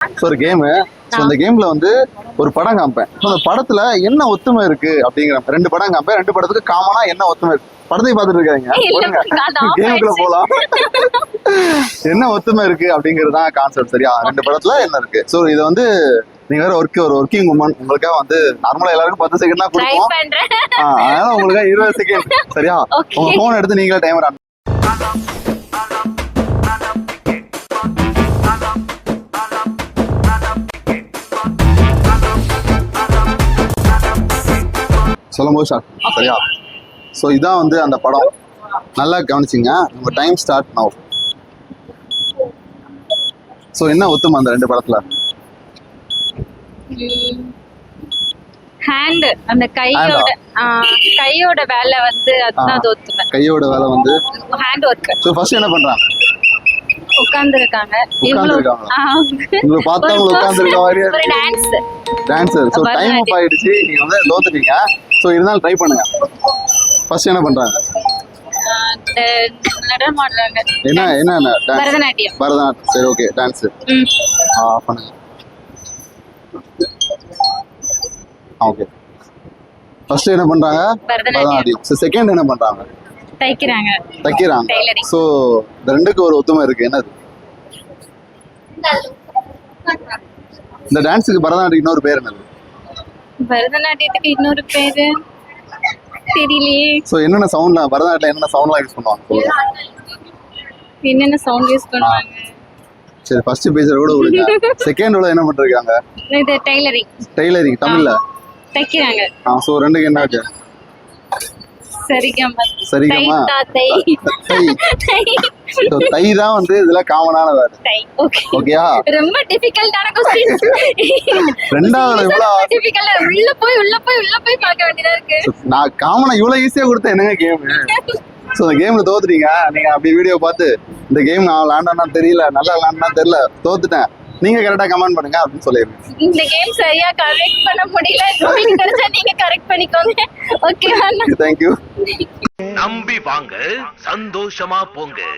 So ஒரு game so அந்த கேம்ல வந்து ஒரு படம் காமிப்பேன். ஸோ அந்த படத்துல என்ன ஒத்துமை இருக்கு அப்படிங்கிற ரெண்டு படம் காமிப்பேன். ரெண்டு படத்துக்கு காமனா என்ன ஒத்துமை இருக்கு? படத்தை பார்த்துட்டு இருக்காங்க கேமுக்குள்ள. போலாம். என்ன ஒத்துமை இருக்கு அப்படிங்கிறது தான் கான்செப்ட் சரியா? ரெண்டு படத்துல என்ன இருக்கு? ஸோ இது வந்து நீங்க வேற ஒர்க் ஒரு ஒர்க்கிங் உமன் உங்களுக்காக வந்து நார்மலா எல்லாருக்கும் பத்து செகண்ட் தான் கொடுப்போம். அதனால உங்களுக்கு இருபது செகண்ட் சரியா. உங்க போன் எடுத்து நீங்களே டைமர் சொல்லும் போது ஸ்டார்ட் சரியா? ஸோ இதான் வந்து அந்த படம். நல்லா கவனிச்சிங்க. உங்க டைம் ஸ்டார்ட் நவ் ஸோ என்ன ஒத்துமை அந்த ரெண்டு படத்துல? ஹேண்ட் அந்த கையோட கையோட வேலை வந்து அதுதான் அது ஒத்துமை. கையோட வேலை வந்து ஹேண்ட் ஒர்க் ஸோ ஃபர்ஸ்ட் என்ன உட்கார்ந்து உட்கார்ந்திருக்காங்களா? உங்களை பார்த்தா உங்களுக்கு உட்கார்ந்திருக்க மாதிரியே ஒரு டான்ஸ் டான்சர் ஸோ டைம் ஆயிடுச்சு. நீங்க வந்து தோத்துட்டீங்க. ஸோ இருந்தாலும் ட்ரை பண்ணுங்க. ஃபர்ஸ்ட் என்ன பண்றாங்க? என்ன என்ன டான்ஸ் பரதநாட்டியம். பரதநாட்டியம். சரி ஓகே டான்ஸ் ம். ஆஃப் பண்ணுங்க. ஓகே ஃபர்ஸ்ட் என்ன பண்றாங்க? பரதநாட்டியம். ஸோ செகண்ட் என்ன பண்றாங்க? தைக்கிறாங்க. தைக்கிறாங்க. ஸோ இந்த ரெண்டுக்கு ஒரு ஒத்துமை இருக்கு. என்னது? இந்த டான்ஸுக்கு பரதநாட்டியம் இன்னொரு பேர் என்னது? பரதநாட்டியத்துக்கு இன்னொரு பேரு? தெரியலையே. ஸோ என்னென்ன சவுண்ட்ல பரதநாட்டியம் என்னென்ன சவுண்ட்லாம் யூஸ் பண்ணுவாங்க என்னென்ன சவுண்ட் யூஸ் பண்ணுவாங்க? சரி ஃபர்ஸ்ட் பேசுற கூட விடுங்க செகண்ட் உள்ள என்ன பண்ணிருக்காங்க? இது டெய்லரிங் டெய்லரிங் தமிழ்ல. தைக்கிறாங்க. ஆ ஸோ ரெண்டுக்கு என்ன ஆச்சு தை. தை. So, தை தான் வந்து இதுல காமனான வேர்டு தை. ஓகே ஓகேயா ரொம்ப டிஃபிகல்ட்டான கொஸ்டின் ரெண்டாவது எவ்வளவு டிஃபிகல்ட் உள்ள போய் உள்ள போய் உள்ள போய் பார்க்க வேண்டியதா இருக்கு. So, நான் காமனா இவ்வளவு ஈஸியா கொடுத்தேன். என்னங்க கேம் ஸோ இந்த கேம்ல தோத்துட்டீங்க. நீங்க அப்படி வீடியோ பார்த்து இந்த கேம் நான் விளாண்டா தெரியல நல்லா விளாண்டா தெரியல தோத்துட்டேன். நீங்க கரெக்டா கமெண்ட் பண்ணுங்க அப்படின்னு சொல்லிருங்க இந்த கேம் சரியா கரெக்ட் பண்ண முடியல. உங்களுக்கு தெரிஞ்சா நீங்க கரெக்ட் பண்ணிக்கோங்க. ஓகேவா தேங்க்யூ நம்பி வாங்க சந்தோஷமா போங்க.